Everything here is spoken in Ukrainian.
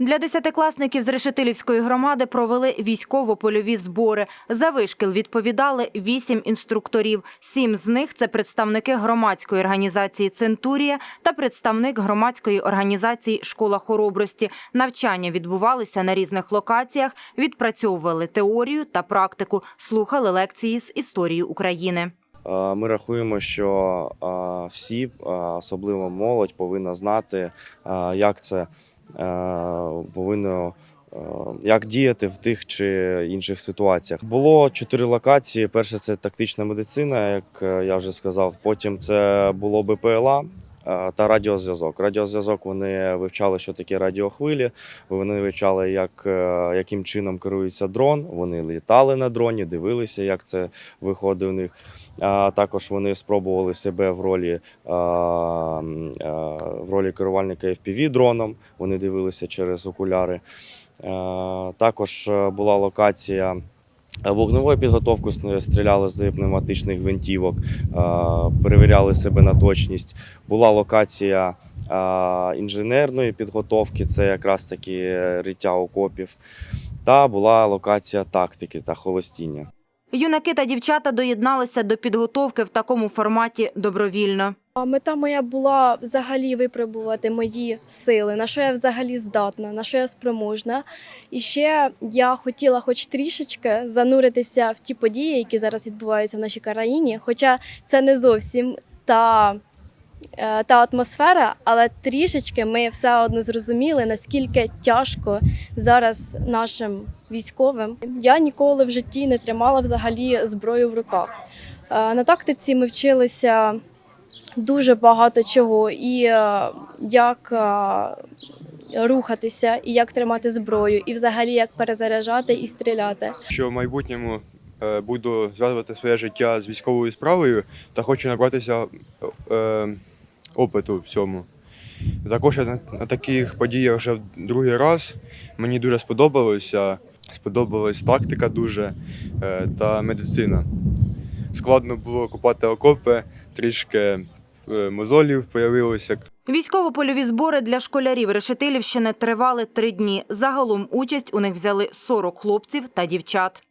Для десятикласників з Решетилівської громади провели військово-польові збори. За вишкіл відповідали вісім інструкторів. Сім з них це представники громадської організації Центурія та представник громадської організації Школа хоробрості. Навчання відбувалися на різних локаціях, відпрацьовували теорію та практику, слухали лекції з історії України. Ми рахуємо, що всі, особливо молодь, повинна знати, як це повинно. е, Як діяти в тих чи інших ситуаціях було чотири локації. Перше це тактична медицина, як е, я вже сказав. Потім це було БПЛА е, та радіозв'язок. Радіозв'язок вони вивчали, що таке радіохвилі. Вони вивчали, як, е, яким чином керується дрон. Вони літали на дроні, дивилися, як це виходить у них. А також вони спробували себе в ролі, в ролі керувальника FPV дроном. Вони дивилися через окуляри. А, Також е, була локація. Вогневої підготовки стріляли з пневматичних гвинтівок, перевіряли себе на точність. Була локація а, інженерної підготовки, це якраз таки риття окопів. Та була локація тактики та холостіння. Юнаки та дівчата доєдналися до підготовки в такому форматі добровільно. Мета моя була взагалі випробувати мої сили, на що я взагалі здатна, на що я спроможна. І ще я хотіла, хоч трішечки, зануритися в ті події, які зараз відбуваються в нашій країні. Хоча це не зовсім та, е, та атмосфера, але трішечки ми все одно зрозуміли, наскільки тяжко зараз нашим військовим. Я ніколи в житті не тримала взагалі зброю в руках. Е, На тактиці ми вчилися дуже багато чого, і е, як е, рухатися, і як тримати зброю, і взагалі як перезаряджати і стріляти. що в майбутньому е, буду зв'язувати своє життя з військовою справою та хочу набратися опиту в цьому. Також я на, таких подіях вже в другий раз. Мені дуже сподобалося. Сподобалась тактика дуже та медицина. Складно було купати окопи, трішки мозолів появилося, Військово-польові збори для школярів Решетилівщини тривали три дні. Загалом участь у них взяли 40 хлопців та дівчат.